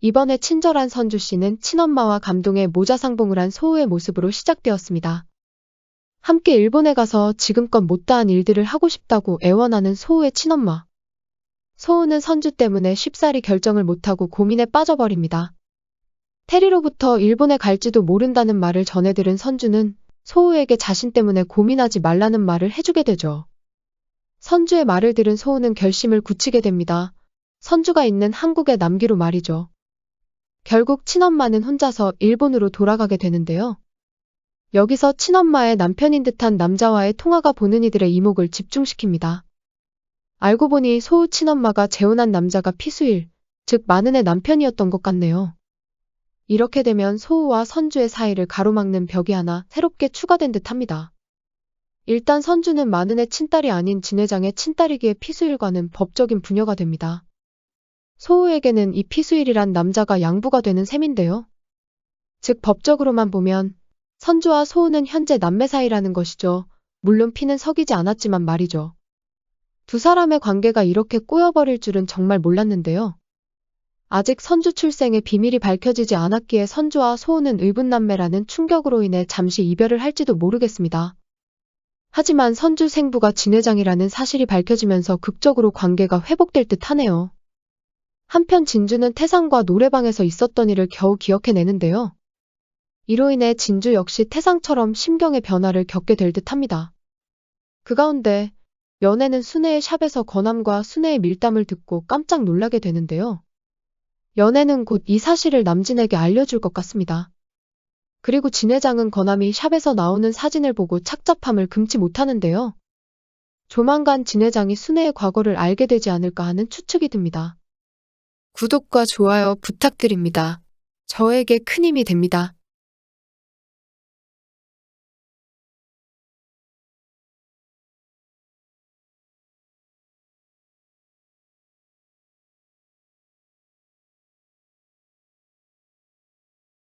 이번에 친절한 선주 씨는 친엄마와 감동의 모자 상봉을 한 소우의 모습으로 시작되었습니다. 함께 일본에 가서 지금껏 못다한 일들을 하고 싶다고 애원하는 소우의 친엄마. 소우는 선주 때문에 쉽사리 결정을 못하고 고민에 빠져버립니다. 테리로부터 일본에 갈지도 모른다는 말을 전해 들은 선주는 소우에게 자신 때문에 고민하지 말라는 말을 해주게 되죠. 선주의 말을 들은 소우는 결심을 굳히게 됩니다. 선주가 있는 한국에 남기로 말이죠. 결국 친엄마는 혼자서 일본으로 돌아가게 되는데요. 여기서 친엄마의 남편인 듯한 남자와의 통화가 보는 이들의 이목을 집중시킵니다. 알고 보니 소우 친엄마가 재혼한 남자가 피수일, 즉 마는의 남편이었던 것 같네요. 이렇게 되면 소우와 선주의 사이를 가로막는 벽이 하나 새롭게 추가된 듯 합니다. 일단 선주는 마는의 친딸이 아닌 진회장의 친딸이기에 피수일과는 법적인 부녀가 됩니다. 소우에게는 이 피수일이란 남자가 양부가 되는 셈인데요. 즉 법적으로만 보면 선주와 소우는 현재 남매 사이라는 것이죠. 물론 피는 섞이지 않았지만 말이죠. 두 사람의 관계가 이렇게 꼬여버릴 줄은 정말 몰랐는데요. 아직 선주 출생의 비밀이 밝혀지지 않았기에 선주와 소우는 의분남매라는 충격으로 인해 잠시 이별을 할지도 모르겠습니다. 하지만 선주 생부가 진회장이라는 사실이 밝혀지면서 극적으로 관계가 회복될 듯 하네요. 한편 진주는 태상과 노래방에서 있었던 일을 겨우 기억해내는데요. 이로 인해 진주 역시 태상처럼 심경의 변화를 겪게 될 듯 합니다. 그 가운데 연애는 순애의 샵에서 건함과 순애의 밀담을 듣고 깜짝 놀라게 되는데요. 연애는 곧 이 사실을 남진에게 알려줄 것 같습니다. 그리고 진 회장은 건함이 샵에서 나오는 사진을 보고 착잡함을 금치 못하는데요. 조만간 진 회장이 순애의 과거를 알게 되지 않을까 하는 추측이 듭니다. 구독과 좋아요 부탁드립니다. 저에게 큰 힘이 됩니다.